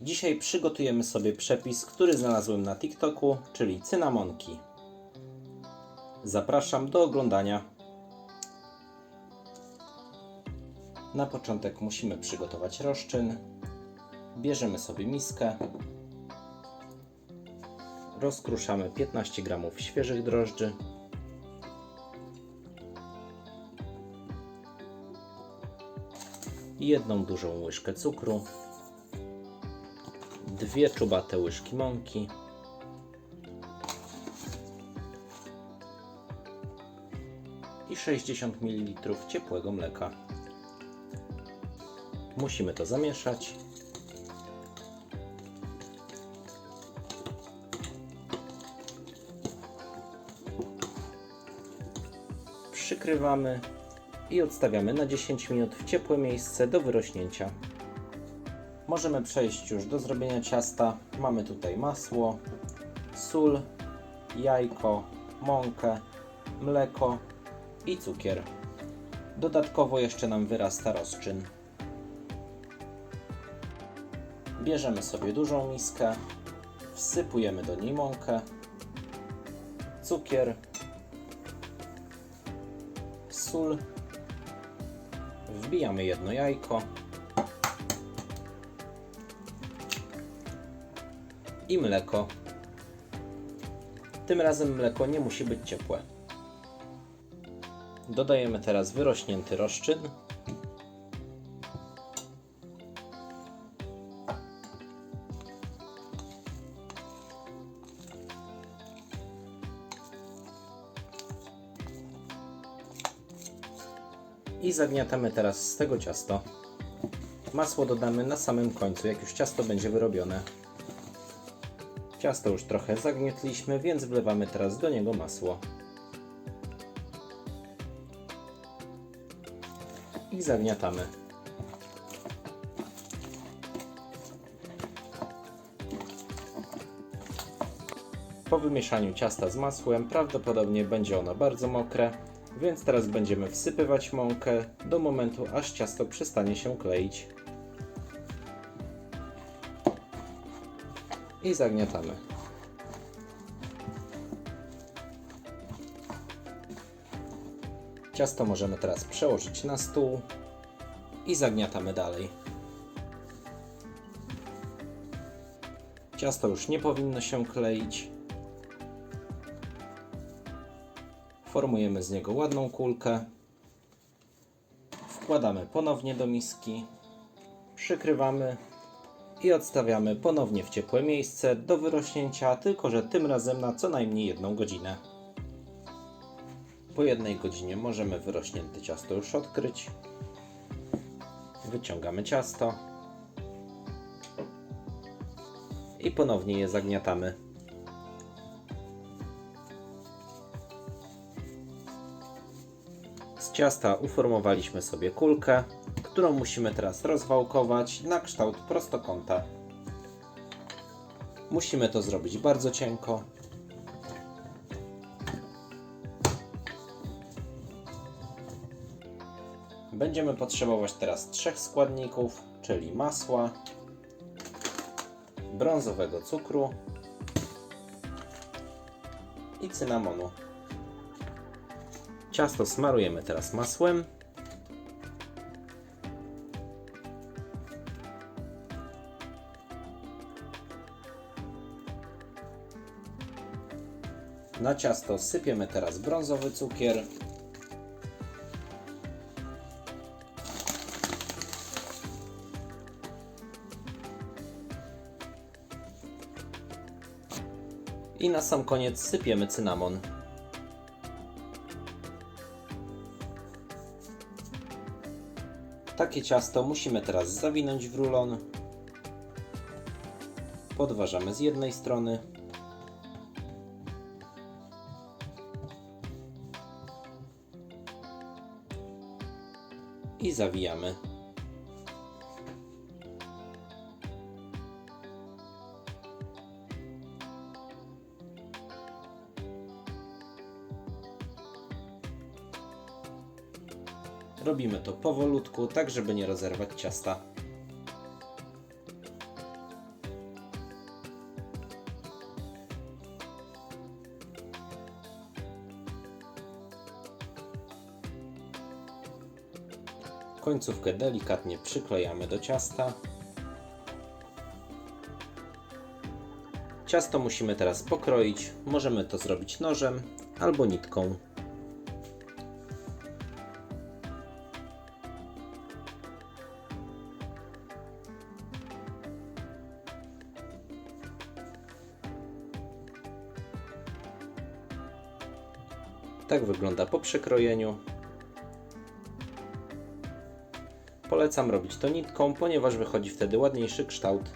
Dzisiaj przygotujemy sobie przepis, który znalazłem na TikToku, czyli cynamonki. Zapraszam do oglądania. Na początek musimy przygotować rozczyn. Bierzemy sobie miskę. Rozkruszamy 15 g świeżych drożdży. Jedną dużą łyżkę cukru. Dwie czubate łyżki mąki. I 60 ml ciepłego mleka. Musimy to zamieszać. Przykrywamy i odstawiamy na 10 minut w ciepłe miejsce do wyrośnięcia. Możemy przejść już do zrobienia ciasta. Mamy tutaj masło, sól, jajko, mąkę, mleko i cukier. Dodatkowo jeszcze nam wyrasta rozczyn. Bierzemy sobie dużą miskę, wsypujemy do niej mąkę, cukier, sól, wbijamy jedno jajko i mleko. Tym razem mleko nie musi być ciepłe. Dodajemy teraz wyrośnięty rozczyn. I zagniatamy teraz z tego ciasto. Masło dodamy na samym końcu, jak już ciasto będzie wyrobione. Ciasto już trochę zagnietliśmy, więc wlewamy teraz do niego masło. I zagniatamy. Po wymieszaniu ciasta z masłem prawdopodobnie będzie ono bardzo mokre, więc teraz będziemy wsypywać mąkę do momentu aż ciasto przestanie się kleić. I zagniatamy. Ciasto możemy teraz przełożyć na stół i zagniatamy dalej. Ciasto już nie powinno się kleić. Formujemy z niego ładną kulkę. Wkładamy ponownie do miski. Przykrywamy i odstawiamy ponownie w ciepłe miejsce do wyrośnięcia, tylko że tym razem na co najmniej jedną godzinę. Po jednej godzinie możemy wyrośnięte ciasto już odkryć. Wyciągamy ciasto i ponownie je zagniatamy. Z ciasta uformowaliśmy sobie kulkę, którą musimy teraz rozwałkować na kształt prostokąta. Musimy to zrobić bardzo cienko. Będziemy potrzebować teraz trzech składników, czyli masła, brązowego cukru i cynamonu. Ciasto smarujemy teraz masłem. Na ciasto sypiemy teraz brązowy cukier. I na sam koniec sypiemy cynamon. Takie ciasto musimy teraz zawinąć w rulon. Podważamy z jednej strony. I zawijamy. Robimy to powolutku, tak żeby nie rozerwać ciasta. Końcówkę delikatnie przyklejamy do ciasta. Ciasto musimy teraz pokroić. Możemy to zrobić nożem albo nitką. Tak wygląda po przekrojeniu. Polecam robić to nitką, ponieważ wychodzi wtedy ładniejszy kształt.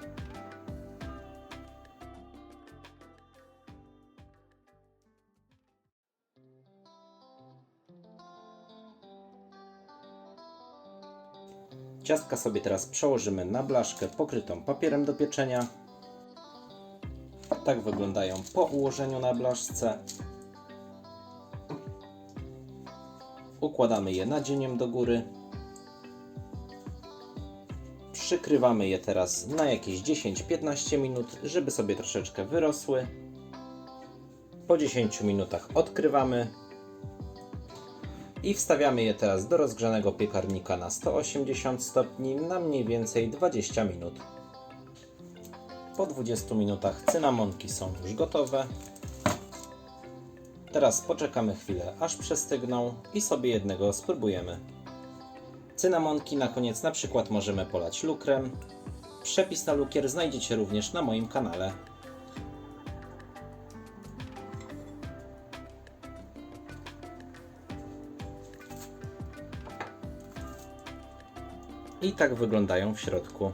Ciastka sobie teraz przełożymy na blaszkę pokrytą papierem do pieczenia. Tak wyglądają po ułożeniu na blaszce. Układamy je nadzieniem do góry. Przykrywamy je teraz na jakieś 10-15 minut, żeby sobie troszeczkę wyrosły. Po 10 minutach odkrywamy i wstawiamy je teraz do rozgrzanego piekarnika na 180 stopni na mniej więcej 20 minut. Po 20 minutach cynamonki są już gotowe. Teraz poczekamy chwilę, aż przestygną i sobie jednego spróbujemy. Cynamonki na koniec na przykład możemy polać lukrem. Przepis na lukier znajdziecie również na moim kanale. I tak wyglądają w środku.